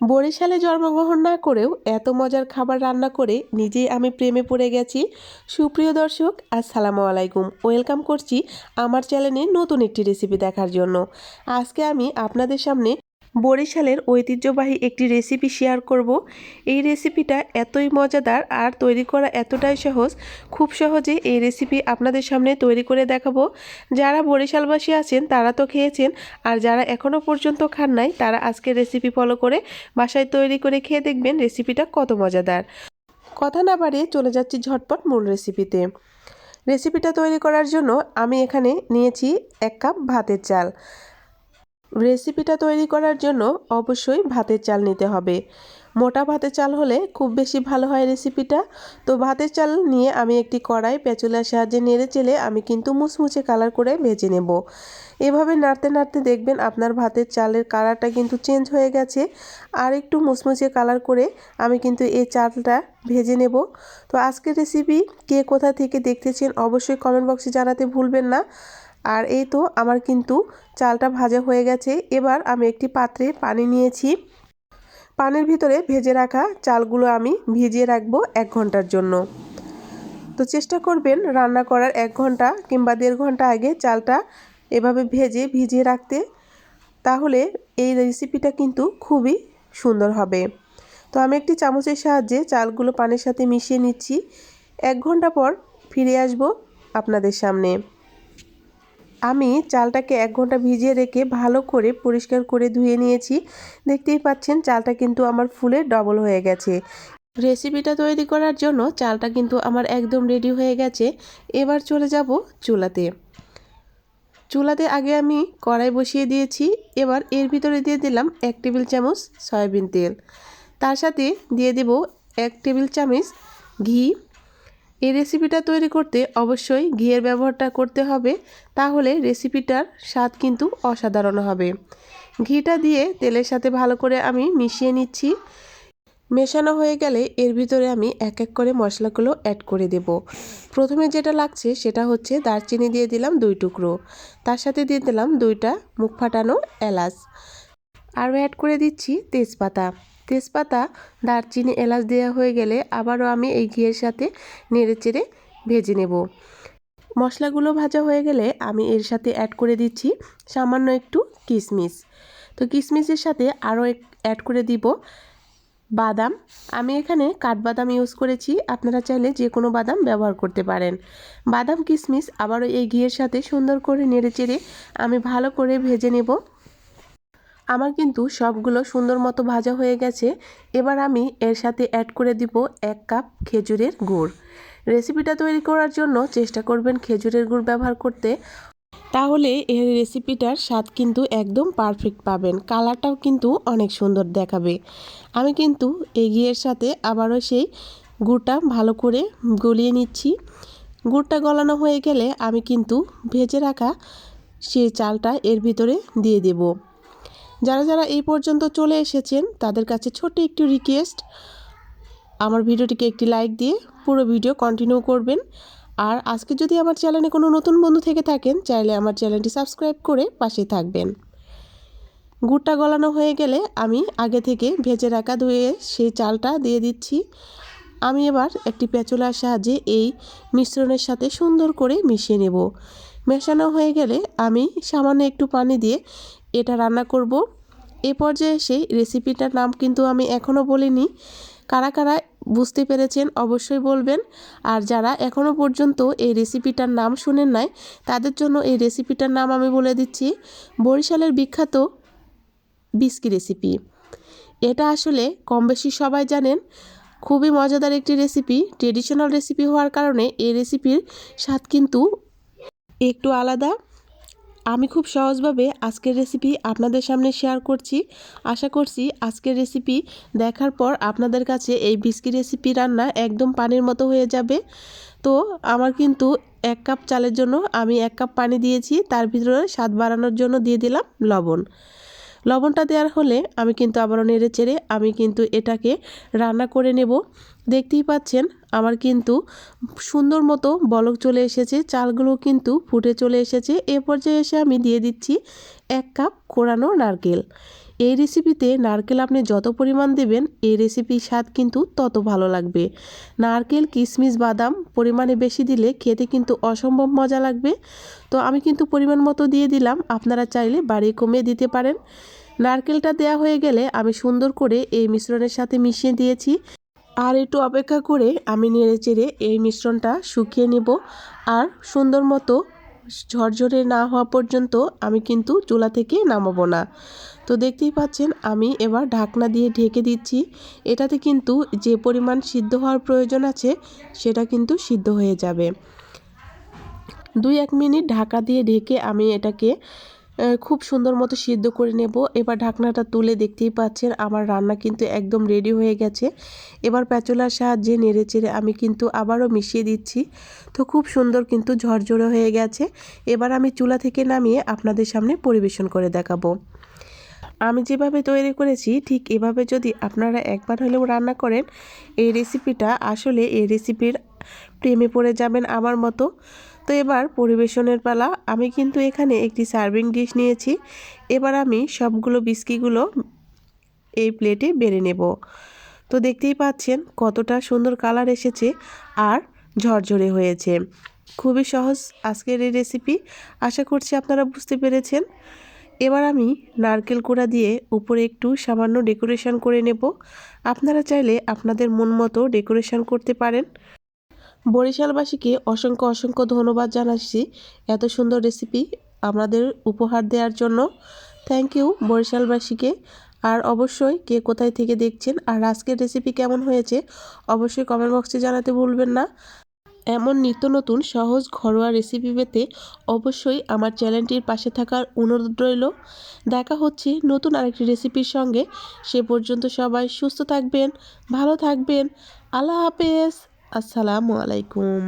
বরিশালে জন্মগ্রহণ না করেও এত মজার খাবার রান্না করে নিজেই আমি প্রেমে পড়ে গেছি। সুপ্রিয় দর্শক, আসসালামু আলাইকুম। ওয়েলকাম করছি আমার চ্যানেলে নতুন একটি রেসিপি দেখার জন্য। আজকে আমি আপনাদের সামনে বরিশালের ঐতিহ্যবাহী একটি রেসিপি শেয়ার করব। এই রেসিপিটা এতই মজাদার আর তৈরি করা এতটাই সহজ, খুব সহজে এই রেসিপি আপনাদের সামনে তৈরি করে দেখাবো। যারা বরিশালবাসী আছেন, তারা তো খেয়েছেন, আর যারা এখনও পর্যন্ত খান নাই, তারা আজকে রেসিপি ফলো করে বাসায় তৈরি করে খেয়ে দেখবেন রেসিপিটা কত মজাদার। কথা না বাড়িয়ে চলে যাচ্ছি ঝটপট মূল রেসিপিতে রেসিপিটা তৈরি করার জন্য আমি এখানে নিয়েছি এক কাপ ভাতের চাল। রেসিপিটা তৈরি করার জন্য অবশ্যই ভাতের চাল নিতে হবে। মোটা ভাতের চাল হলে খুব বেশি ভালো হয় রেসিপিটা। তো ভাতের চাল নিয়ে আমি একটি কড়াই পেঁচুলার সাহায্যে নেড়ে চেলে আমি কিন্তু মুচমুচে কালার করে ভেজে নেব। এভাবে নাড়তে নাড়তে দেখবেন আপনার ভাতের চালের কালারটা কিন্তু চেঞ্জ হয়ে গেছে। আর একটু মুচমুচে কালার করে আমি কিন্তু এই চালটা ভেজে নেব। তো আজকের রেসিপি কে কোথা থেকে দেখতেছেন অবশ্যই কমেন্ট বক্সে জানাতে ভুলবেন না। আর এই তো আমার কিন্তু চালটা ভাজা হয়ে গেছে। এবার আমি একটি পাত্রে পানি নিয়েছি। পানির ভিতরে ভেজে রাখা চালগুলো আমি ভিজিয়ে রাখব এক ঘণ্টার জন্য। তো চেষ্টা করবেন রান্না করার এক ঘণ্টা কিংবা দেড় ঘণ্টা আগে চালটা এভাবে ভেজে ভিজিয়ে রাখতে। তাহলে এই রেসিপিটা কিন্তু খুবই সুন্দর হবে। তো আমি একটি চামচের সাহায্যে চালগুলো পানির সাথে মিশিয়ে নিচ্ছি। এক ঘণ্টা পর ফিরে আসব আপনাদের সামনে। আমি চালটাকে এক ঘণ্টা ভিজিয়ে রেখে ভালো করে পরিষ্কার করে ধুয়ে নিয়েছি। দেখতেই পাচ্ছেন, চালটা কিন্তু আমার ফুলে ডবল হয়ে গেছে। রেসিপিটা তৈরি করার জন্য চালটা কিন্তু আমার একদম রেডি হয়ে গেছে। এবার চলে যাব চুলাতে। চুলাতে আগে আমি কড়াই বসিয়ে দিয়েছি। এবার এর ভিতরে দিয়ে দিলাম এক টেবিল চামচ সয়াবিন তেল। তার সাথে দিয়ে দেব এক টেবিল চামচ ঘি। এই রেসিপিটা তৈরি করতে অবশ্যই ঘিয়ের ব্যবহারটা করতে হবে। তাহলে রেসিপিটার স্বাদ কিন্তু অসাধারণ হবে। ঘিটা দিয়ে তেলের সাথে ভালো করে আমি মিশিয়ে নিচ্ছি। মেশানো হয়ে গেলে এর ভিতরে আমি এক এক করে মশলাগুলো অ্যাড করে দেব। প্রথমে যেটা লাগছে সেটা হচ্ছে দারচিনি দিয়ে দিলাম দুই টুকরো। তার সাথে দিয়ে দিলাম দুইটা মুখ ফাটানো এলাচ। আরও অ্যাড করে দিচ্ছি তেজপাতা। তেজপাতা, দারচিনি, এলাচ দেওয়া হয়ে গেলে আবারও আমি এই ঘিয়ের সাথে নেড়ে চেড়ে ভেজে নেব। মশলাগুলো ভাজা হয়ে গেলে আমি এর সাথে অ্যাড করে দিচ্ছি সামান্য একটু কিশমিশ তো কিশমিশের সাথে আরও অ্যাড করে দিব বাদাম। আমি এখানে কাঠবাদাম ইউজ করেছি, আপনারা চাইলে যে কোনো বাদাম ব্যবহার করতে পারেন। বাদাম কিশমিশ আবারও এই ঘিয়ের সাথে সুন্দর করে নেড়ে চেড়ে আমি ভালো করে ভেজে নেব। আমার কিন্তু সবগুলো সুন্দর মতো ভাজা হয়ে গেছে। এবার আমি এর সাথে অ্যাড করে দিব এক কাপ খেজুরের গুড়। রেসিপিটা তৈরি করার জন্য চেষ্টা করবেন খেজুরের গুড় ব্যবহার করতে। তাহলে এই রেসিপিটার স্বাদ কিন্তু একদম পারফেক্ট পাবেন। কালারটাও কিন্তু অনেক সুন্দর দেখাবে। আমি কিন্তু এই ঘিয়ের সাথে আবারও সেই গুড়টা ভালো করে গলিয়ে নিচ্ছি। গুড়টা গলানো হয়ে গেলে আমি কিন্তু ভেজে রাখা সেই চালটা এর ভিতরে দিয়ে দেবো। যারা যারা এই পর্যন্ত চলে এসেছেন, তাদের কাছে ছোট্ট একটু রিকোয়েস্ট আমার ভিডিওটিকে একটি লাইক দিয়ে পুরো ভিডিও কন্টিনিউ করবেন। আর আজকে যদি আমার চ্যানেলে কোনো নতুন বন্ধু থেকে থাকেন, চাইলে আমার চ্যানেলটি সাবস্ক্রাইব করে পাশে থাকবেন। গুড়টা গলানো হয়ে গেলে আমি আগে থেকে ভেজে রাখা ধুয়ে সেই চালটা দিয়ে দিচ্ছি। আমি এবার একটি পেঁচলার সাহায্যে এই মিশ্রণের সাথে সুন্দর করে মিশিয়ে নেব। মেশানো হয়ে গেলে আমি সামান্য একটু পানি দিয়ে এটা রান্না করব। এ পর্যায়ে এসে রেসিপিটার নাম কিন্তু আমি এখনও বলিনি। কারা কারা বুঝতে পেরেছেন অবশ্যই বলবেন। আর যারা এখনও পর্যন্ত এই রেসিপিটার নাম শুনেন নাই, তাদের জন্য এই রেসিপিটার নাম আমি বলে দিচ্ছি। বরিশালের বিখ্যাত বিস্কি রেসিপি এটা আসলে কম বেশি সবাই জানেন, খুবই মজাদার একটি রেসিপি ট্রেডিশনাল রেসিপি হওয়ার কারণে এই রেসিপির স্বাদ কিন্তু একটু আলাদা। আমি খুব সহজভাবে আজকের রেসিপি আপনাদের সামনে শেয়ার করছি। আশা করছি আজকের রেসিপি দেখার পর আপনাদের কাছে এই বিস্কি রেসিপি রান্না একদম পানির মতো হয়ে যাবে। তো আমার কিন্তু এক কাপ চালের জন্য আমি এক কাপ পানি দিয়েছি, তার ভিতরে স্বাদ বাড়ানোর জন্য দিয়ে দিলাম লবণ। লবণটা দেওয়ার হলে আমি কিন্তু আবারও নেড়ে চেড়ে আমি কিন্তু এটাকে রান্না করে নেব। দেখতেই পাচ্ছেন আমার কিন্তু সুন্দর মতো বলক চলে এসেছে, চালগুলো কিন্তু ফুটে চলে এসেছে। এ পর্যায়ে এসে আমি দিয়ে দিচ্ছি এক কাপ কোরানো নারকেল। এই রেসিপিতে নারকেল আপনি যত পরিমাণ দেবেন, এই রেসিপির স্বাদ কিন্তু তত ভালো লাগবে। নারকেল কিশমিশ বাদাম পরিমাণে বেশি দিলে খেতে কিন্তু অসম্ভব মজা লাগবে। তো আমি কিন্তু পরিমাণ মতো দিয়ে দিলাম, আপনারা চাইলে বাড়ি কমিয়ে দিতে পারেন। নারকেলটা দেয়া হয়ে গেলে আমি সুন্দর করে এই মিশ্রণের সাথে মিশিয়ে দিয়েছি। আর একটু অপেক্ষা করে আমি নেড়ে চেড়ে এই মিশ্রণটা শুকিয়ে নেব। আর সুন্দর মতো ঝরঝরে না হওয়া পর্যন্ত আমি কিন্তু চুলা থেকে নামাবো না। তো দেখতেই পাচ্ছেন, আমি এবার ঢাকনা দিয়ে ঢেকে দিচ্ছি। এটাতে কিন্তু যে পরিমাণ সিদ্ধ হওয়ার প্রয়োজন আছে, সেটা কিন্তু সিদ্ধ হয়ে যাবে। দুই এক মিনিট ঢাকা দিয়ে ঢেকে আমি এটাকে খুব সুন্দর মতো সিদ্ধ করে নেব। এবার ঢাকনাটা তুলে দেখতেই পাচ্ছেন, আমার রান্না কিন্তু একদম রেডি হয়ে গেছে। এবার প্যাচলার সাহায্যে নেড়ে চেড়ে আমি কিন্তু আবারও মিশিয়ে দিচ্ছি। তো খুব সুন্দর কিন্তু ঝরঝরে হয়ে গেছে। এবার আমি চুলা থেকে নামিয়ে আপনাদের সামনে পরিবেশন করে দেখাবো। আমি যেভাবে তৈরি করেছি, ঠিক এভাবে যদি আপনারা একবার হলেও রান্না করেন, এই রেসিপিটা আসলে এই রেসিপির প্রেমে পড়ে যাবেন আমার মতো। তো এবার পরিবেশনের পালা। আমি কিন্তু এখানে একটি সার্ভিং ডিশ নিয়েছি। এবার আমি সবগুলো বিস্কিগুলো এই প্লেটে বেড়ে নেব। তো দেখতেই পাচ্ছেন কতটা সুন্দর কালার এসেছে আর ঝরঝরে হয়েছে। খুবই সহজ আজকের এই রেসিপি। আশা করছি আপনারা বুঝতে পেরেছেন। এবার আমি নারকেল কুড়া দিয়ে উপরে একটু সামান্য ডেকোরেশন করে নেব। আপনারা চাইলে আপনাদের মন মতো ডেকোরেশন করতে পারেন। বরিশালবাসীকে অসংখ্য অসংখ্য ধন্যবাদ জানাচ্ছি এত সুন্দর রেসিপি আমাদের উপহার দেওয়ার জন্য। Thank you বরিশালবাসীকে। আর অবশ্যই কে কোথায় থেকে দেখছেন আর আজকের রেসিপি কেমন হয়েছে অবশ্যই কমেন্ট বক্সে জানাতে ভুলবেন না। এমন নিত্য নতুন সহজ ঘরোয়া রেসিপি পেতে অবশ্যই আমার চ্যানেলটির পাশে থাকার অনুরোধ রইল। দেখা হচ্ছে নতুন আরেকটি রেসিপির সঙ্গে। সে পর্যন্ত সবাই সুস্থ থাকবেন, ভালো থাকবেন। আল্লাহ হাফেজ। আসসালামু আলাইকুম।